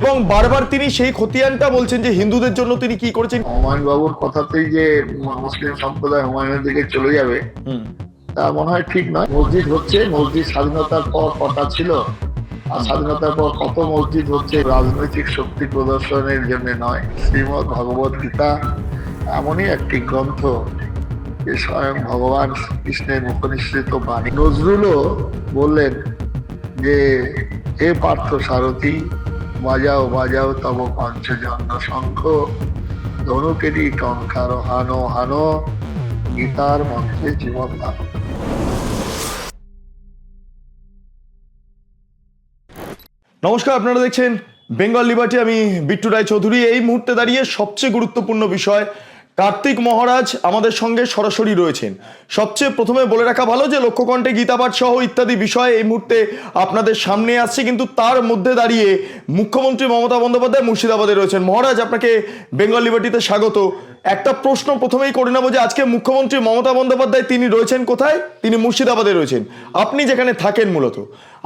এবং বারবার তিনি সেই খতিয়ানটা বলছেন যে হিন্দুদের জন্য তিনি কি করেছেন? হুমায়ুন বাবুর কথাতেই যে মুসলিম সম্প্রদায় হুমায়ুনের দিকে চলে যাবে তা মনে হয় ঠিক নয়। মসজিদ হচ্ছে মসজিদ স্বাধীনতার পর কটা ছিল? আর স্বাধীনতার পর কত মসজিদ হচ্ছে? রাজনৈতিক শক্তি প্রদর্শনের জন্য নয়। শ্রীমদ ভগবত গীতা এমনই একটি গ্রন্থ যে স্বয়ং ভগবান কৃষ্ণের মুখনিসৃত বাণী। নজরুলও বললেন যে হে পার্থ সারথী বাজাও বাজাও, তব পঞ্চজন্য শঙ্খ। ধনুকেরই টঙ্কার, হানো হানো, গীতার মন্ত্রে জীবন দান নমস্কার, আপনারা দেখছেন বেঙ্গল লিবার্টি, আমি বিট্টু রায় চৌধুরী এই মুহূর্তে দাঁড়িয়ে সবচেয়ে গুরুত্বপূর্ণ বিষয় কার্তিক মহারাজ আমাদের সঙ্গে সরাসরি রয়েছেন। সবচেয়ে প্রথমে বলে রাখা ভালো যে লক্ষ্যকণ্ঠে গীতাপাঠ সহ ইত্যাদি বিষয় এই মুহূর্তে আপনাদের সামনে আসছে, কিন্তু তার মধ্যে দাঁড়িয়ে মুখ্যমন্ত্রী মমতা বন্দ্যোপাধ্যায় মুর্শিদাবাদে রয়েছেন। মহারাজ, আপনাকে বেঙ্গল লিবার্টিতে স্বাগত। একটা প্রশ্ন প্রথমেই করে নেব যে আজকে মুখ্যমন্ত্রী মমতা বন্দ্যোপাধ্যায় তিনি রয়েছেন কোথায়? তিনি মুর্শিদাবাদে রয়েছেন। আপনি যেখানে থাকেন মূলত।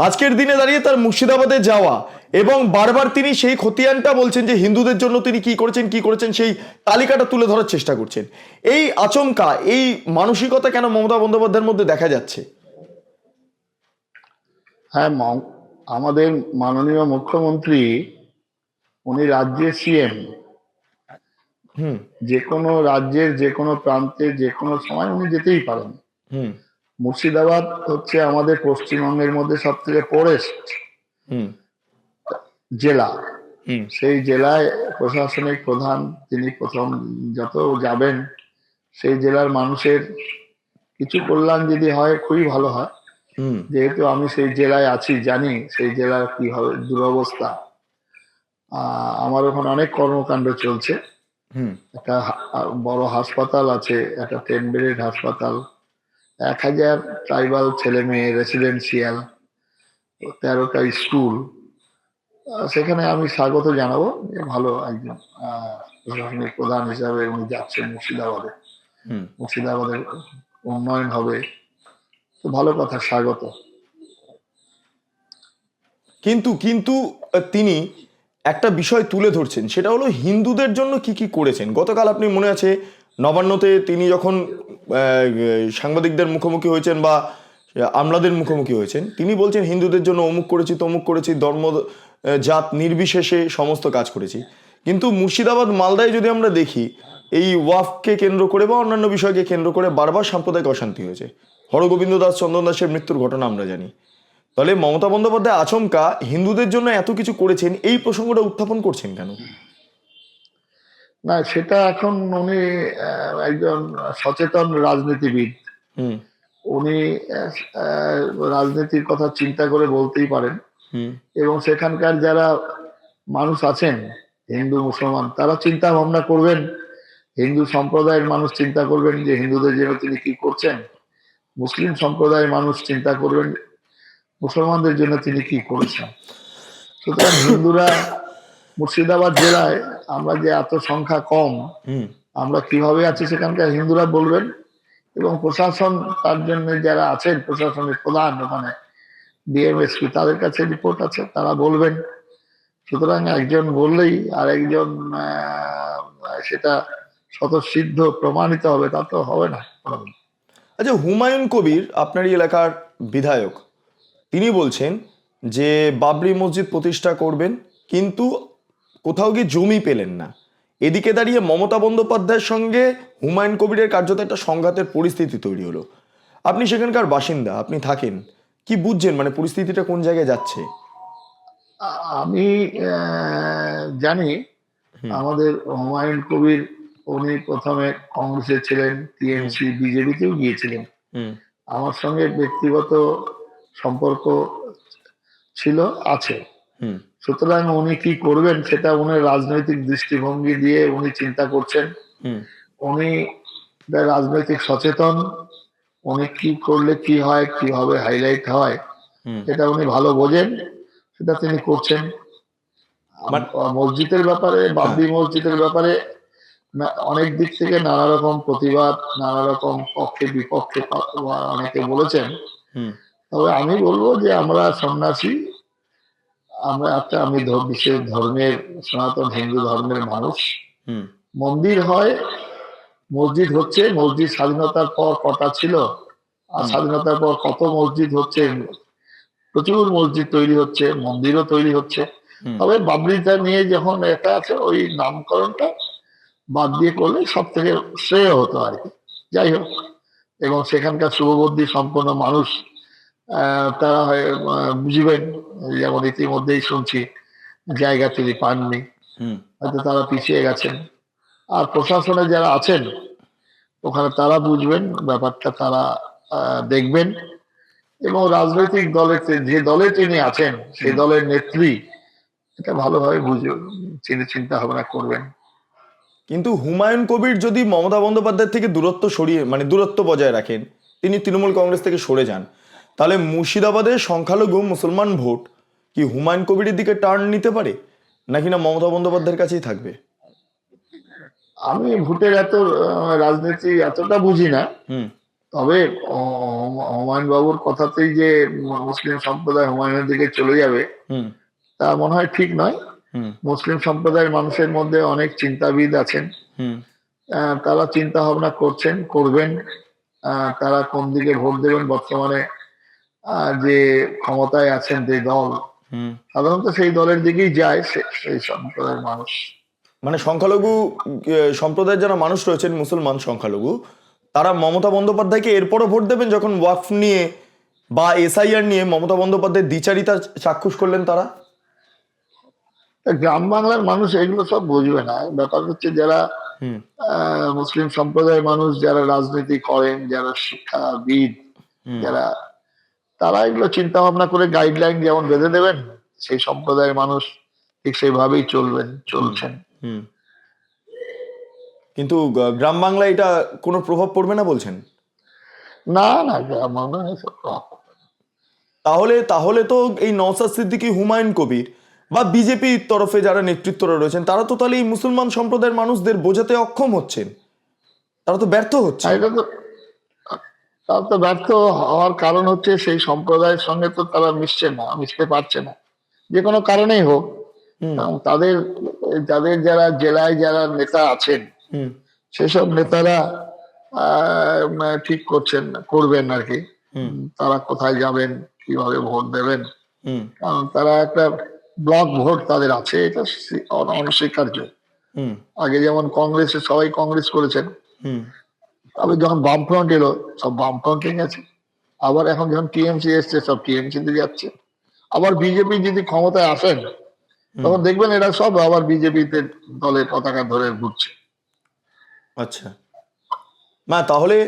আজকের দিনে দাঁড়িয়ে তার মুর্শিদাবাদে যাওয়া এবং বারবার তিনি সেই খতিয়ানটা বলছেন যে হিন্দুদের জন্য তিনি কি করেছেন কি করেছেন সেই তালিকাটা তুলে ধরার চেষ্টা করছেন। এই আচমকা এই মানসিকতা কেন মমতা বন্দ্যোপাধ্যায়ের মধ্যে দেখা যাচ্ছে? হ্যাঁ আমাদের মাননীয় মুখ্যমন্ত্রী উনি রাজ্যের সিএম হুম। যে কোনো রাজ্যের যে কোনো প্রান্তে যে কোনো সময় উনি যেতেই পারেন। হুম। মুর্শিদাবাদ হচ্ছে আমাদের পশ্চিমবঙ্গের মধ্যে সব থেকে পরেস্ট জেলা। সেই জেলায় প্রশাসনিক প্রধান তিনি প্রথম যত যাবেন সেই জেলার মানুষের কিছু কল্যাণ যদি হয় খুবই ভালো হয়। হুম। যেহেতু আমি সেই জেলায় আছি জানি সেই জেলার কি হবে দুরবস্থা। আমার ওখানে অনেক কর্মকাণ্ড চলছে। হুম। একটা বড় হাসপাতাল আছে একটা টেন বেডেড হাসপাতাল। এক হাজার ট্রাইবাল ছেলে মেয়ে রেসিডেন্সিয়াল তেরোটা স্কুল। সেখানে আমি স্বাগত জানাব যে ভালো একজন প্রশাসনিক প্রধান হিসাবে উনি যাচ্ছেন মুর্শিদাবাদে। মুর্শিদাবাদের উন্নয়ন হবে। তো ভালো কথা স্বাগত। কিন্তু কিন্তু তিনি একটা বিষয় তুলে ধরছেন সেটা হলো হিন্দুদের জন্য কি কি করেছেন? গতকাল আপনি মনে আছে নবান্নতে তিনি যখন সাংবাদিকদের মুখোমুখি হয়েছেন বা আমলাদের মুখোমুখি হয়েছেন তিনি বলছেন হিন্দুদের জন্য অমুক করেছি তমুক করেছি ধর্ম জাত নির্বিশেষে সমস্ত কাজ করেছি। কিন্তু মুর্শিদাবাদ মালদায় যদি আমরা দেখি এই ওয়াফকে কেন্দ্র করে বা অন্যান্য বিষয়কে কেন্দ্র করে বারবার সাম্প্রদায়িক অশান্তি হয়েছে। হরগোবিন্দ দাস চন্দন দাসের মৃত্যুর ঘটনা আমরা জানি। তাহলে মমতা বন্দ্যোপাধ্যায় আচমকা হিন্দুদের জন্য এত কিছু করেছেন এই প্রসঙ্গটা উত্থাপন করছেন কেন? না সেটা এখন উনি একজন সচেতন রাজনীতিবিদ। হুম। উনি রাজনীতির কথা চিন্তা করে বলতেই পারেন। এবং সেখানকার যারা মানুষ আছেন হিন্দু মুসলমান তারা চিন্তা ভাবনা করবেন হিন্দু সম্প্রদায়ের মানুষ চিন্তা করবেন যে হিন্দুদের জন্য তিনি কি করছেন মুসলিম সম্প্রদায়ের মানুষ চিন্তা করবেন মুসলমানদের জন্য তিনি কি করেছেন। সুতরাং হিন্দুরা মুর্শিদাবাদ জেলায় আমরা যে এত সংখ্যা কম আমরা কীভাবে আছি সেখানকার হিন্দুরা বলবেন এবং প্রশাসন তার জন্য যারা আছেন প্রশাসনের প্রধান ওখানে ডিএমএসপি তাদের কাছে রিপোর্ট আছে, তারা বলবেন। সুতরাং একজন বললেই আর একজন সেটা স্বতঃসিদ্ধ প্রমাণিত হবে, তা তো হবে না। আচ্ছা হুমায়ুন কবির আপনারই এলাকার বিধায়ক, তিনি বলছেন যে বাবরি মসজিদ প্রতিষ্ঠা করবেন, কিন্তু কোথাও গিয়ে জমি পেলেন না। এদিকে দাঁড়িয়ে মমতা বন্দ্যোপাধ্যায়ের সঙ্গে হুমায়ুন কবিরের কার্যত একটা সংঘাতের পরিস্থিতি তৈরি হলো। আপনি সেখানকার বাসিন্দা, আপনি থাকেন। কি বুঝছেন? মানে পরিস্থিতিটা কোন জায়গায় যাচ্ছে? আমি জানি আমাদের হুমায়ুন কবির উনি প্রথমে কংগ্রেসে ছিলেন টিএমসি বিজেপিতেও গিয়েছিলেন। আমার সঙ্গে ব্যক্তিগত সম্পর্ক ছিল আছে। সুতরাং উনি কি করবেন সেটা উনি রাজনৈতিক দৃষ্টিভঙ্গি দিয়ে উনি চিন্তা করছেন। উনি রাজনৈতিক সচেতন উনি কি করলে কি হয় কীভাবে হাইলাইট হয় এটা উনি ভালো বোঝেন সেটা তিনি করছেন। মসজিদের ব্যাপারে বাবরি মসজিদের ব্যাপারে অনেক দিক থেকে নানা রকম প্রতিবাদ নানা রকম পক্ষে বিপক্ষে অনেকে বলেছেন। তবে আমি বলব যে আমরা সন্ন্যাসী আমরা একটা আমি বিশেষ ধর্মের সনাতন হিন্দু ধর্মের মানুষ। মন্দির হয় মসজিদ হচ্ছে মসজিদ স্বাধীনতার পর কটা ছিল? আর স্বাধীনতার পর কত মসজিদ হচ্ছে প্রচুর মসজিদ তৈরি হচ্ছে মন্দিরও তৈরি হচ্ছে। তবে বাবরিটা নিয়ে যখন এটা আছে ওই নামকরণটা বাদ দিয়ে করলে সব থেকে শ্রেয় হতো আর কি। যাই হোক এবং সেখানকার শুভবুদ্ধি সম্পন্ন মানুষ আহ, তারা হয় বুঝবেন যেমন ইতিমধ্যেই শুনছি জায়গা তিনি পাননি। হয়তো তারা পিছিয়ে গেছেন। আর প্রশাসনে যারা আছেন ওখানে তারা বুঝবেন ব্যাপারটা তারা দেখবেন। এবং রাজনৈতিক দলের যে- যে দলে তিনি আছেন সেই দলের নেত্রী এটা ভালোভাবে বুঝে চিন্তা চিন্তা ভাবনা করবেন। কিন্তু হুমায়ুন কবির যদি মমতা বন্দ্যোপাধ্যায় থেকে দূরত্ব সরিয়ে মানে দূরত্ব বজায় রাখেন তিনি তৃণমূল কংগ্রেস থেকে সরে যান তাহলে মুর্শিদাবাদের সংখ্যালঘু মুসলমান ভোট কি হুমায়ুন কবিরের দিকে টার্ন নিতে পারে? নাকি না মমতা বন্দ্যোপাধ্যায়ের কাছেই থাকবে? আমি ভোটের এত রাজনীতি এতটা বুঝি না। তবে হুমায়ুন বাবুর কথাতেই যে মুসলিম সম্প্রদায় হুমায়ুনের দিকে চলে যাবে হুম। তা মনে হয় ঠিক নয়। মুসলিম সম্প্রদায়ের মানুষের মধ্যে অনেক চিন্তাবিদ আছেন। হুম। তারা চিন্তা ভাবনা করছেন করবেন। তারা কোন দিকে ভোট দেবেন বর্তমানে? যে ক্ষমতায় আছেন যে দল হুম। সাধারণত সেই দলের দিকেই যায় সেই সম্প্রদায়ের মানুষ। মানে সংখ্যালঘু সম্প্রদায়ের যারা মানুষ রয়েছেন মুসলমান সংখ্যালঘু তারা মমতা বন্দ্যোপাধ্যায়কে এরপরও ভোট দেবেন যখন ওয়াকফ নিয়ে বা এসআইআর নিয়ে মমতা বন্দ্যোপাধ্যায় দ্বিচারিতা চাক্ষুষ করলেন তারা? গ্রাম বাংলার মানুষ এগুলো সব বুঝবে না। ব্যাপার হচ্ছে যারা মুসলিম সম্প্রদায়ের মানুষ যারা রাজনীতি করেন যারা শিক্ষাবিদ যারা তারা এগুলো চিন্তা ভাবনা করে গাইডলাইন যেমন বেঁধে দেবেন সেই সম্প্রদায়ের মানুষ ঠিক সেইভাবেই চলবেন চলছেন। কিন্তু গ্রাম বাংলায় এটা কোনো প্রভাব পড়বে না বলছেন? না না গ্রাম না। তাহলে তাহলে তো এই নওসাদ সিদ্দিকী হুমায়ুন কবির বা বিজেপির তরফে যারা নেতৃত্বরা রয়েছেন তারা তো তাহলে এই মুসলমান সম্প্রদায়ের মানুষদের বোঝাতে অক্ষম হচ্ছেন? তারা তো ব্যর্থ হচ্ছে। তো তার তো ব্যর্থ হওয়ার কারণ হচ্ছে সেই সম্প্রদায়ের সঙ্গে তো তারা মিশছে না মিশতে পারছে না। যে কোনো কারণেই হোক তাদের যাদের যারা জেলায় যারা নেতা আছেন সেসব নেতারা ঠিক করছেন করবেন আর কি। তারা কোথায় যাবেন কীভাবে ভোট দেবেন? কারণ তারা একটা ব্লক ভোট তাদের আছে এটা অনস্বীকার্য। আগে যেমন কংগ্রেসে সবাই কংগ্রেস করেছেন হুম। তবে যখন বামফ্রন্ট এলো সব বামফ্রন্টে গেছে। আবার এখন যখন টিএমসি এসছে সব টিএমসি তে যাচ্ছে। আবার বিজেপি যদি ক্ষমতায় আসেন তখন দেখবেন এরা সব আবার বিজেপিতে দলের পতাকা ধরে ঘুরছে। আচ্ছা। না তাহলে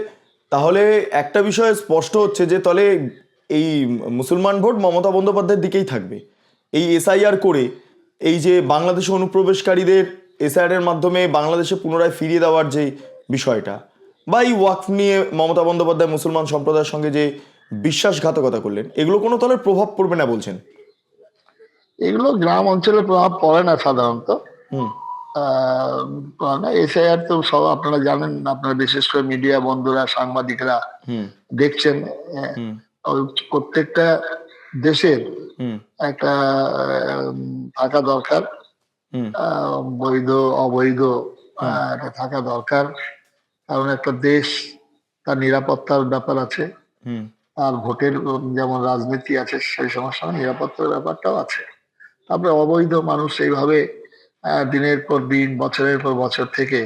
তাহলে একটা বিষয় স্পষ্ট হচ্ছে যে তাহলে এই মুসলমান ভোট মমতা বন্দ্যোপাধ্যায়ের দিকেই থাকবে। এই এসআইআর করে এই যে বাংলাদেশে অনুপ্রবেশকারীদের এসআইআর এর মাধ্যমে বাংলাদেশে পুনরায় ফিরিয়ে দেওয়ার যে বিষয়টা বা এই ওয়াকফ নিয়ে মমতা বন্দ্যোপাধ্যায় মুসলমান সম্প্রদায়ের সঙ্গে যে বিশ্বাসঘাতকতা করলেন এগুলো কোনো তাহলে প্রভাব পড়বে না বলছেন? এগুলো গ্রাম অঞ্চলে প্রভাব পড়ে না সাধারণত। এসআইআর তো সব আপনারা জানেন আপনারা বিশেষ করে মিডিয়া বন্ধুরা সাংবাদিকরা হুম। দেখছেন। প্রত্যেকটা দেশের হুম। একটা থাকা দরকার। হুম। বৈধ অবৈধ এটা থাকা দরকার। কারণ একটা দেশ তার নিরাপত্তার ব্যাপার আছে। হুম। আর ভোটের যেমন রাজনীতি আছে সেই সমস্ত নিরাপত্তার ব্যাপারটাও আছে। তারপরে অবৈধ মানুষ এইভাবে দিনের পর দিন বছরের পর বছর থেকে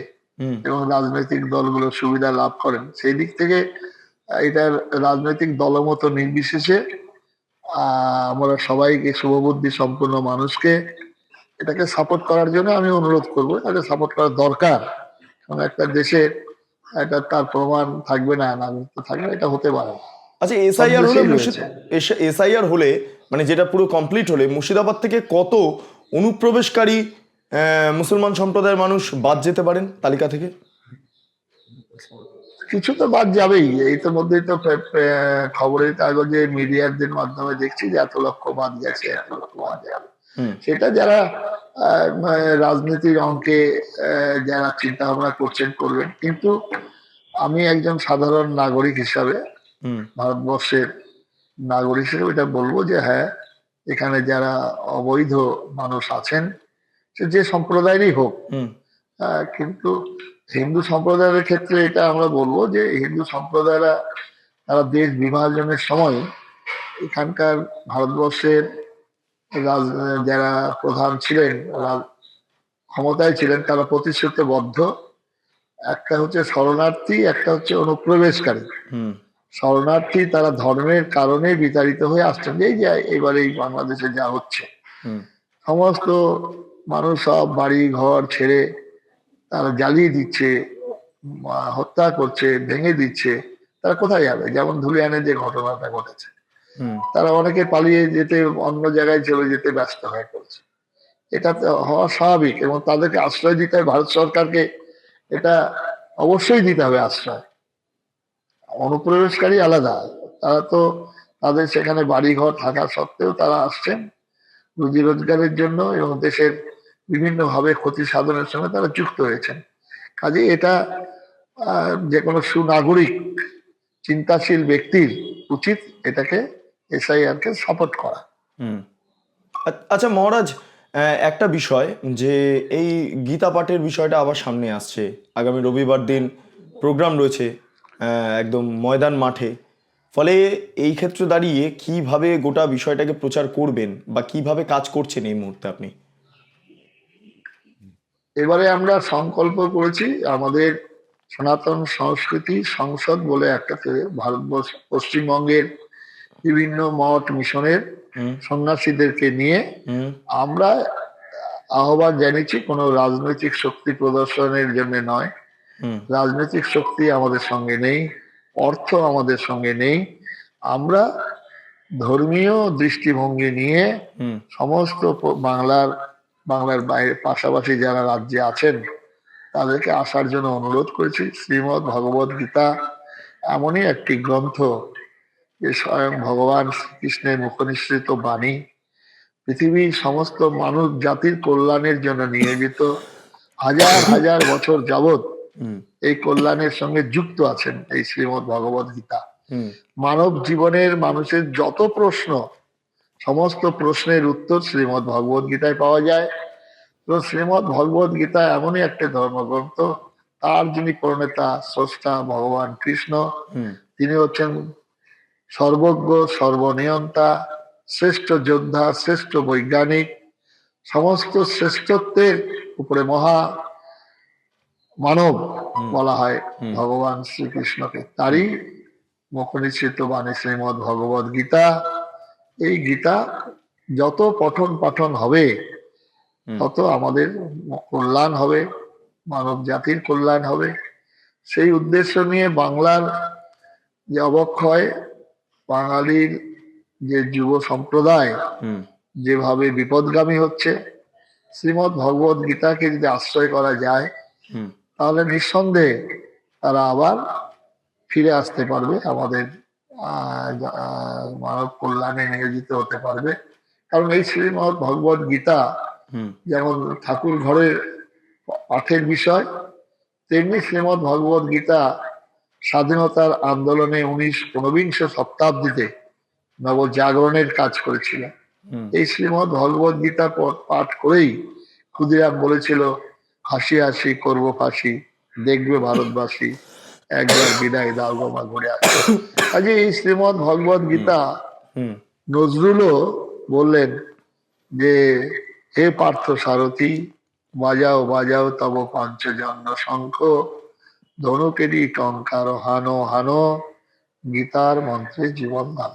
এবং রাজনৈতিক দলগুলো সুবিধা লাভ করেন। সেই দিক থেকে এটার রাজনৈতিক দলমত নির্বিশেষে আমরা সবাইকে শুভবুদ্ধি সম্পন্ন মানুষকে এটাকে সাপোর্ট করার জন্য আমি অনুরোধ করব। এটাকে সাপোর্ট করা দরকার। কারণ একটা দেশে এটা তার প্রমাণ থাকবে না নাগরিকত্ব থাকবে এটা হতে পারে। আচ্ছা এসআইআর হলে এসআইআর হলে মানে যেটা পুরো কমপ্লিট হলে মুর্শিদাবাদ থেকে কত অনুপ্রবেশকারী মুসলমান সম্প্রদায়ের মানুষ বাদ যেতে পারেন তালিকা থেকে? কিছু তো বাদ যাবেই। এই তো মধ্যেই তো খবরের কাগজে মিডিয়াদের মাধ্যমে দেখছি যে এত লক্ষ বাদ গেছে এত লক্ষ বাদ যাবে। সেটা যারা মানে রাজনীতির অঙ্কে যারা চিন্তা ভাবনা করছেন করবেন। কিন্তু আমি একজন সাধারণ নাগরিক হিসাবে ভারতবর্ষের নাগরিক হিসেবে এটা বলব যে হ্যাঁ এখানে যারা অবৈধ মানুষ আছেন সে যে সম্প্রদায়েরই হোক কিন্তু হিন্দু সম্প্রদায়ের ক্ষেত্রে এটা আমরা বলব যে হিন্দু সম্প্রদায়রা তারা দেশ বিভাজনের সময় এখানকার ভারতবর্ষের রাজ- যারা প্রধান ছিলেন ক্ষমতায় ছিলেন তারা প্রতিশ্রুতিবদ্ধ। একটা হচ্ছে শরণার্থী একটা হচ্ছে অনুপ্রবেশকারী। হুম। শরণার্থী তারা ধর্মের কারণে বিতাড়িত হয়ে আসছেন। এই যে এবারে এই বাংলাদেশে যা হচ্ছে। সমস্ত মানুষ সব বাড়ি ঘর ছেড়ে তারা জ্বালিয়ে দিচ্ছে হত্যা করছে ভেঙে দিচ্ছে। তারা কোথায় যাবে? যেমন ধুলিয়ানের যে ঘটনাটা ঘটেছে। হুম। তারা অনেকে পালিয়ে যেতে অন্য জায়গায় চলে যেতে ব্যস্ত হয়ে পড়ছে। এটা তো হওয়া স্বাভাবিক এবং তাদেরকে আশ্রয় দিতে হবে ভারত সরকারকে এটা অবশ্যই দিতে হবে আশ্রয়। অনুপ্রবেশকারী আলাদা। তারা তো তাদের সেখানে বাড়িঘর থাকা সত্ত্বেও তারা আসছেন। রুজি রোজগারের জন্য এবং দেশের বিভিন্ন ভাবে ক্ষতি সাধনের সঙ্গে তারা যুক্ত হয়েছেন। কাজে এটা যে কোনো সুনাগরিক, চিন্তাশীল ব্যক্তির উচিত এটাকে এসআইআর কে সাপোর্ট করা। আচ্ছা মহারাজ একটা বিষয় যে এই গীতা পাঠের বিষয়টা আবার সামনে আসছে। আগামী রবিবার দিন প্রোগ্রাম রয়েছে। একদম ময়দান মাঠে। ফলে এই ক্ষেত্রে দাঁড়িয়ে কীভাবে গোটা বিষয়টাকে প্রচার করবেন বা কীভাবে কাজ করছেন এই মুহূর্তে আপনি? এবারে আমরা সংকল্প করেছি আমাদের সনাতন সংস্কৃতি সংসদ বলে একটা ভারতবর্ষ পশ্চিমবঙ্গের বিভিন্ন মঠ মিশনের সন্ন্যাসীদেরকে নিয়ে আমরা আহ্বান জানিয়েছি কোনো রাজনৈতিক শক্তি প্রদর্শনের জন্য নয়। রাজনৈতিক শক্তি আমাদের সঙ্গে নেই অর্থ আমাদের সঙ্গে নেই। আমরা ধর্মীয় দৃষ্টিভঙ্গি নিয়ে সমস্ত বাংলার বাংলার বাইরে পাশাপাশি যারা রাজ্যে আছেন তাদেরকে আসার জন্য অনুরোধ করেছি। শ্রীমৎ ভগবত গীতা এমনই একটি গ্রন্থ যে স্বয়ং ভগবান শ্রীকৃষ্ণের মুখনিসৃত বাণী। পৃথিবীর সমস্ত মানুষ জাতির কল্যাণের জন্য নিয়োজিত। হাজার হাজার বছর যাবত এই কল্যাণের সঙ্গে যুক্ত আছেন এই শ্রীমৎ ভগবত গীতা। মানব জীবনের মানুষের যত প্রশ্ন সমস্ত প্রশ্নের উত্তর শ্রীমৎ ভগবত গীতায় পাওয়া যায়। তো শ্রীমৎ ভগবত গীতা এমনই একটা ধর্মগ্রন্থ তার যিনি প্রণেতা স্রষ্টা ভগবান কৃষ্ণ তিনি হচ্ছেন সর্বজ্ঞ সর্বনিয়ন্তা শ্রেষ্ঠ যোদ্ধা শ্রেষ্ঠ বৈজ্ঞানিক সমস্ত শ্রেষ্ঠত্বের উপরে মহা মানব বলা হয় ভগবান শ্রীকৃষ্ণকে। তারই মুখনিশ্চিত বাণী শ্রীমদ ভগবত গীতা। এই গীতা যত পঠন পাঠন হবে তত আমাদের কল্যাণ হবে মানব জাতির কল্যাণ হবে। সেই উদ্দেশ্য নিয়ে বাংলার যে অবক্ষয় বাঙালির যে যুব সম্প্রদায় যেভাবে বিপদগামী হচ্ছে শ্রীমৎ ভগবত গীতাকে যদি আশ্রয় করা যায় তাহলে নিঃসন্দেহে তারা আবার ফিরে আসতে পারবে আমাদের মানব কল্যাণে নিয়োজিত হতে পারবে। কারণ এই শ্রীমৎ ভগবত গীতা যেমন ঠাকুর ঘরের পাঠের বিষয় তেমনি শ্রীমৎ ভগবত গীতা স্বাধীনতার আন্দোলনে উনিশ ঊনবিংশ শতাব্দীতে নবজাগরণের কাজ করেছিল। এই শ্রীমৎ ভগবত গীতা পাঠ করেই ক্ষুদিরাম বলেছিল হাসি হাসি করব ফাঁসি। দেখবে ভারতবাসী। একবার বিদায় দাও গো মা ঘুরে আসে। কাজে এই শ্রীমৎ ভগবত গীতা নজরুলও বললেন যে হে পার্থ সারথী বাজাও বাজাও তব পঞ্চজন্য শঙ্খ। ধনুকেরই টঙ্কার হানো হানো গীতার মন্ত্রে জীবন দান।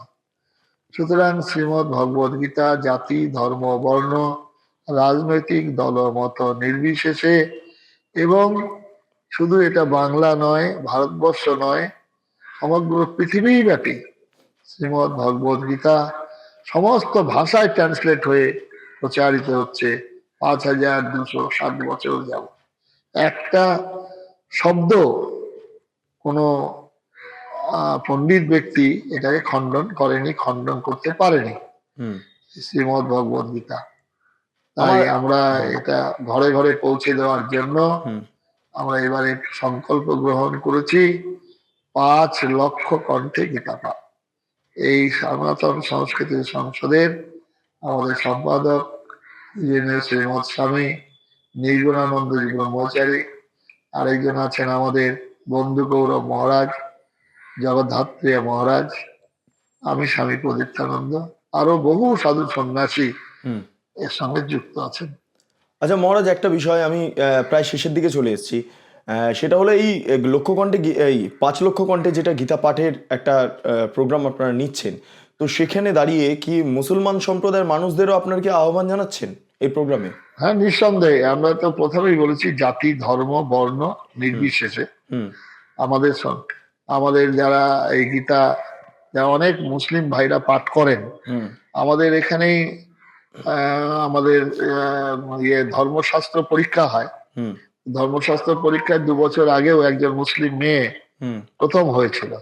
সুতরাং শ্রীমৎ ভগবত গীতা জাতি ধর্ম বর্ণ রাজনৈতিক দলমত নির্বিশেষে এবং শুধু এটা বাংলা নয় ভারতবর্ষ নয় সমগ্র পৃথিবী ব্যাপী শ্রীমৎ ভগবত গীতা সমস্ত ভাষায় ট্রান্সলেট হয়ে প্রচারিত হচ্ছে পাঁচ হাজার দুশো ষাট বছর যাব একটা শব্দ কোনো আহ, পণ্ডিত ব্যক্তি এটাকে খণ্ডন করেনি খণ্ডন করতে পারেনি। হুম। শ্রীমৎ ভগবত গীতা। তাই আমরা এটা ঘরে ঘরে পৌঁছে দেওয়ার জন্য আমরা এবারে সংকল্প গ্রহণ করেছি পাঁচ লক্ষ কণ্ঠে গীতা পাঠ। এই সনাতন সংস্কৃতি সংসদের আমাদের সম্পাদক শ্রীমৎ স্বামী নির্গুণানন্দ ব্রহ্মচারী আরেকজন আছেন আমাদের বন্ধু গৌরব মহারাজ জগদ্ধাত্রীয় মহারাজ আমি স্বামী প্রদীপ্তানন্দ আরও বহু সাধু সন্ন্যাসী এর সঙ্গে যুক্ত আছেন। আচ্ছা মহারাজ একটা বিষয় আমি প্রায় শেষের দিকে চলে এসেছি। সেটা হলো এই লক্ষ কণ্ঠে এই পাঁচ লক্ষ কণ্ঠে যেটা গীতা পাঠের একটা প্রোগ্রাম আপনারা নিচ্ছেন তো সেখানে দাঁড়িয়ে কি মুসলমান সম্প্রদায়ের মানুষদেরও আপনার কি আহ্বান জানাচ্ছেন এই প্রোগ্রামে হ্যাঁ নিঃসন্দেহে। আমরা তো প্রথমেই বলেছি জাতি ধর্ম বর্ণ নির্বিশেষে আমাদের আমাদের যারা এই গীতা যারা অনেক মুসলিম ভাইরা পাঠ করেন আমাদের এখানেই আমাদের ইয়ে ধর্মশাস্ত্র পরীক্ষা হয়। ধর্মশাস্ত্র পরীক্ষায় দু বছর আগেও একজন মুসলিম মেয়ে প্রথম হয়েছিল।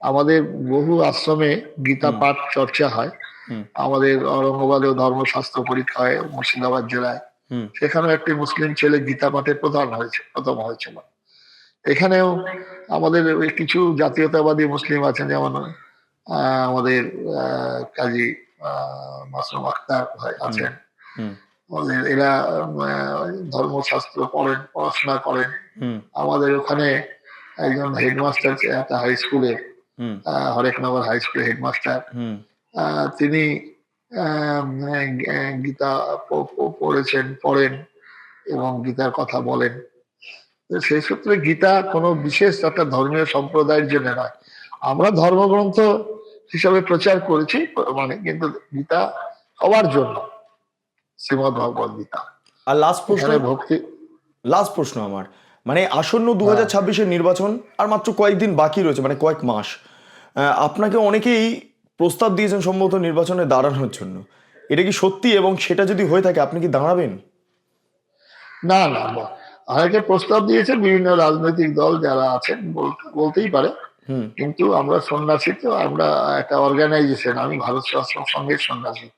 আমাদের বহু আশ্রমে গীতা পাঠ চর্চা হয়। আমাদের ঔরঙ্গাবাদেও ধর্মশাস্ত্র পরীক্ষা হয় মুর্শিদাবাদ জেলায়। সেখানেও একটি মুসলিম ছেলে গীতা পাঠে প্রধান হয়েছে প্রথম হয়েছিল। এখানেও আমাদের কিছু জাতীয়তাবাদী মুসলিম আছেন যেমন আহ, আমাদের আহ, কাজী মাসুম আক্তার ভাই আছেন এরা ধর্মশাস্ত্র পড়েন পড়াশোনা করেন। আমাদের ওখানে একজন হেডমাস্টার একটা হাই স্কুলে হরেকনগর হাই স্কুলের হেডমাস্টার তিনি আহ, গীতা পড়েছেন পড়েন এবং গীতার কথা বলেন। সেই সূত্রে গীতা কোনো বিশেষ একটা ধর্মীয় সম্প্রদায়ের জন্য নয়। আমরা ধর্মগ্রন্থ হিসাবে প্রচার করেছি মানে কিন্তু গীতা হওয়ার জন্য শ্রীমদ ভগবত গীতা। আর লাস্ট প্রশ্ন ভক্তি লাস্ট প্রশ্ন আমার। মানে আসন্ন দু হাজার নির্বাচন আর মাত্র কয়েকদিন বাকি রয়েছে মানে কয়েক মাস। আপনাকে অনেকেই প্রস্তাব দিয়েছেন সম্ভবত নির্বাচনে দাঁড়ানোর জন্য। এটা কি সত্যি এবং সেটা যদি হয়ে থাকে আপনি কি দাঁড়াবেন? না না। অনেকে প্রস্তাব দিয়েছে বিভিন্ন রাজনৈতিক দল যারা আছেন বলতে- বলতেই পারে। কিন্তু আমরা সন্ন্যাসী তো আমরা একটা অর্গানাইজেশন আমি ভারত স্বাশ্রম সংঘের সন্ন্যাসী।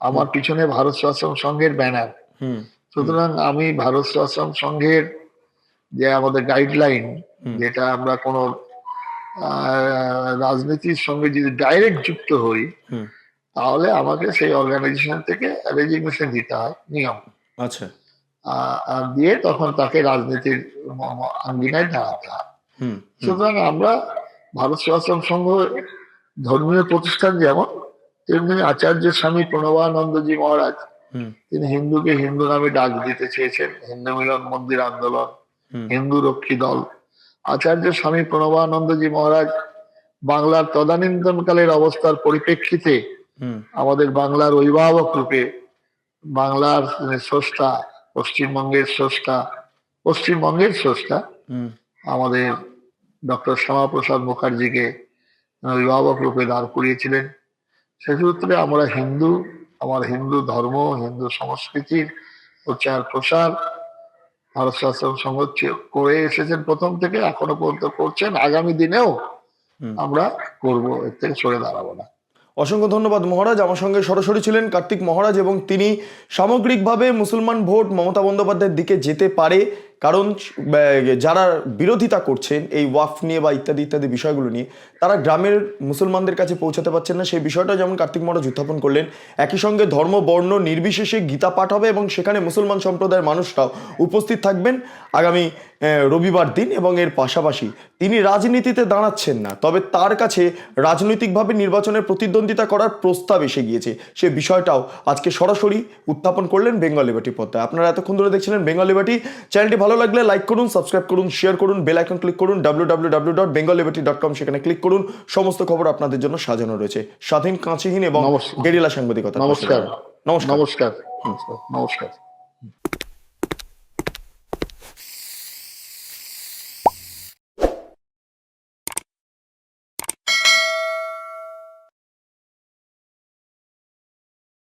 আমার পিছনে ভারত স্বাশ্রম সংঘের ব্যানার হুম। সুতরাং আমি ভারত স্বাশ্রম সংঘের যে আমাদের গাইডলাইন যেটা আমরা কোনো রাজনীতির সঙ্গে যদি ডাইরেক্ট যুক্ত হই তাহলে আমাকে সেই অর্গানাইজেশন থেকে রেজিগনেশন দিতে হয় নিয়ম। আচ্ছা। দিয়ে তখন তাকে রাজনীতির আঙ্গিনায় দাঁড়াতে হয়। সুতরাং আমরা ভারত সেবাশ্রম সংঘ ধর্মীয় প্রতিষ্ঠান যেমন তেমনি আচার্য স্বামী প্রণবানন্দজি মহারাজ তিনি হিন্দুকে হিন্দু নামে ডাক দিতে চেয়েছেন হিন্দু মিলন মন্দির আন্দোলন হিন্দু রক্ষী দল। আচার্য স্বামী প্রণবানন্দজি মহারাজ বাংলার তদানীন্তনকালের অবস্থার পরিপ্রেক্ষিতে আমাদের বাংলার অভিভাবক রূপে বাংলার স্রষ্টা পশ্চিমবঙ্গের স্রষ্টা পশ্চিমবঙ্গের স্রষ্টা হুম। আমাদের ডক্টর শ্যামাপ্রসাদ মুখার্জিকে অভিভাবক রূপে দাঁড় করিয়েছিলেন। সেসূত্রে আমরা হিন্দু আমার হিন্দু ধর্ম হিন্দু সংস্কৃতির প্রচার প্রসার ভারত শাস্ত্র সংঘ করে এসেছেন প্রথম থেকে এখনও পর্যন্ত করছেন। আগামী দিনেও আমরা করব এর থেকে সরে দাঁড়াবো না। অসংখ্য ধন্যবাদ মহারাজ। আমার সঙ্গে সরাসরি ছিলেন কার্তিক মহারাজ এবং তিনি সামগ্রিকভাবে মুসলমান ভোট মমতা বন্দ্যোপাধ্যায়ের দিকে যেতে পারে কারণ যারা বিরোধিতা করছেন এই ওয়াফ নিয়ে বা ইত্যাদি ইত্যাদি বিষয়গুলো নিয়ে, তারা গ্রামের মুসলমানদের কাছে পৌঁছাতে পারছেন না। সেই বিষয়টা যেমন কার্তিক মহারাজ উত্থাপন করলেন, একই সঙ্গে ধর্ম, বর্ণ নির্বিশেষে গীতা পাঠ হবে এবং সেখানে মুসলমান সম্প্রদায়ের মানুষরাও উপস্থিত থাকবেন আগামী রবিবার দিন এবং এর পাশাপাশি তিনি রাজনীতিতে দাঁড়াচ্ছেন না। তবে তার কাছে রাজনৈতিকভাবে নির্বাচনের প্রতিদ্বন্দ্বিতা করার প্রস্তাব এসে গিয়েছে। সে বিষয়টাও আজকে সরাসরি উত্থাপন করলেন বেঙ্গল লিবার্টি পর্দায় আপনারা এতক্ষণ ধরে দেখছিলেন বেঙ্গল লিবার্টি। চ্যানেলটি ভালো লাগলে লাইক করুন সাবস্ক্রাইব করুন শেয়ার করুন বেল আইকন ক্লিক করুন W W W dot Bengal dot com সেখানে ক্লিক করুন। সমস্ত খবর আপনাদের জন্য সাজানো রয়েছে। স্বাধীন কাঁচিহীন এবং গেরিলা সাংবাদিকতা। নমস্কার। নমস্কার। নমস্কার। নমস্কার।